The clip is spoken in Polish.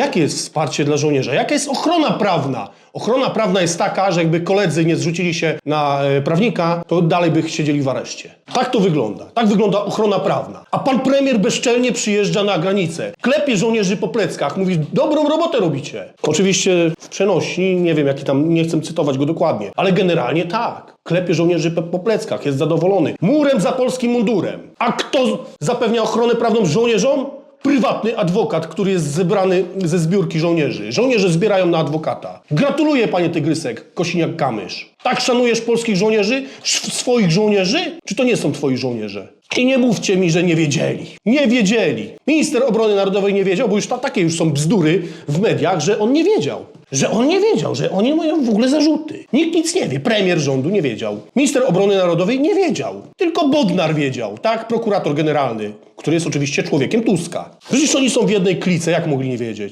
Jakie jest wsparcie dla żołnierza? Jaka jest ochrona prawna? Ochrona prawna jest taka, że jakby koledzy nie zrzucili się na e, prawnika, to dalej by siedzieli w areszcie. Tak to wygląda. Tak wygląda ochrona prawna. A pan premier bezczelnie przyjeżdża na granicę, klepie żołnierzy po pleckach, mówi, dobrą robotę robicie. Oczywiście w przenośni, nie wiem jaki tam, nie chcę cytować go dokładnie, ale generalnie tak. Klepie żołnierzy po, pleckach, jest zadowolony. Murem za polskim mundurem. A kto zapewnia ochronę prawną żołnierzom? Prywatny adwokat, który jest zebrany ze zbiórki żołnierzy. Żołnierze zbierają na adwokata. Gratuluję, panie Tygrysek, Kosiniak-Kamysz. Tak szanujesz polskich żołnierzy? Swoich żołnierzy? Czy to nie są twoi żołnierze? I nie mówcie mi, że nie wiedzieli. Nie wiedzieli. Minister Obrony Narodowej nie wiedział, bo już ta, takie już są bzdury w mediach, że on nie wiedział. Że on nie wiedział, że oni mają w ogóle zarzuty. Nikt nic nie wie. Premier rządu nie wiedział. Minister Obrony Narodowej nie wiedział. Tylko Bodnar wiedział, tak? Prokurator generalny, który jest oczywiście człowiekiem Tuska. Przecież oni są w jednej klice, jak mogli nie wiedzieć?